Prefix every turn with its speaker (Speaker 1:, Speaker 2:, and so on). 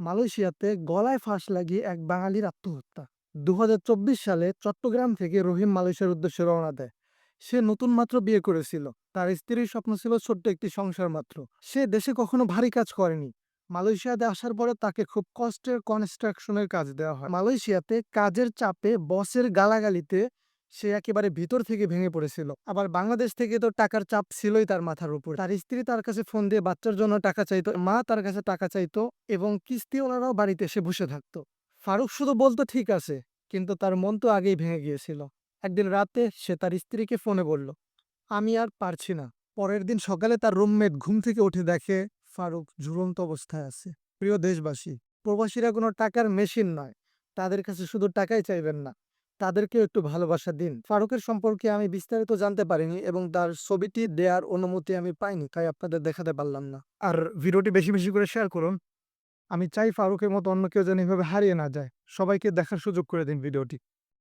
Speaker 1: মালয়েশিয়াতে গলায় ফাঁস লাগিয়ে এক বাঙালির আত্মহত্যা। দুহাজার চব্বিশ সালে চট্টগ্রাম থেকে রহিম মালয়েশিয়ার উদ্দেশ্যে রওনা দেয়। সে নতুন মাত্র বিয়ে করেছিল। তার স্ত্রীর স্বপ্ন ছিল ছোট্ট একটি সংসার মাত্র। সে দেশে কখনো ভারী কাজ করেনি। মালয়েশিয়াতে আসার পরে তাকে খুব কষ্টের কনস্ট্রাকশনের কাজ দেওয়া হয়। মালয়েশিয়াতে কাজের চাপে বসের গালাগালিতে সে একেবারে ভিতর থেকে ভেঙে পড়েছিল। আবার বাংলাদেশ থেকে তো টাকার চাপ ছিলই তার মাথার উপর। তার স্ত্রী তার কাছে ফোন দিয়ে বাচ্চার জন্য টাকা চাইতো, মা তার কাছে টাকা চাইতো এবং কিস্তিওয়ালারাও বাড়িতে এসে বসে থাকতো। ফারুক শুধু বলতো, ঠিক আছে। কিন্তু তার মন তো আগেই ভেঙে গিয়েছিল। একদিন রাতে সে তার স্ত্রীকে ফোনে বলল, আমি আর পারছি না। পরের দিন সকালে তার রুমমেট ঘুম থেকে উঠে দেখে ফারুক ঝুলন্ত অবস্থায় আছে। প্রিয় দেশবাসী, প্রবাসীরা কোনো টাকার মেশিন নয়। তাদের কাছে শুধু টাকাই চাইবেন না। তাদেরকেও একটু ভালোবাসা দিন। ফারুকের সম্পর্কে আমি বিস্তারিত জানতে পারিনি এবং তার ছবিটি দেওয়ার অনুমতি আমি পাইনি, তাই আপনাদের দেখাতে পারলাম না। আর ভিডিওটি বেশি বেশি করে শেয়ার করুন। আমি চাই ফারুকের মতো অন্য কেউ যেন এভাবে হারিয়ে না যায়। সবাইকে দেখার সুযোগ করে দিন ভিডিওটি।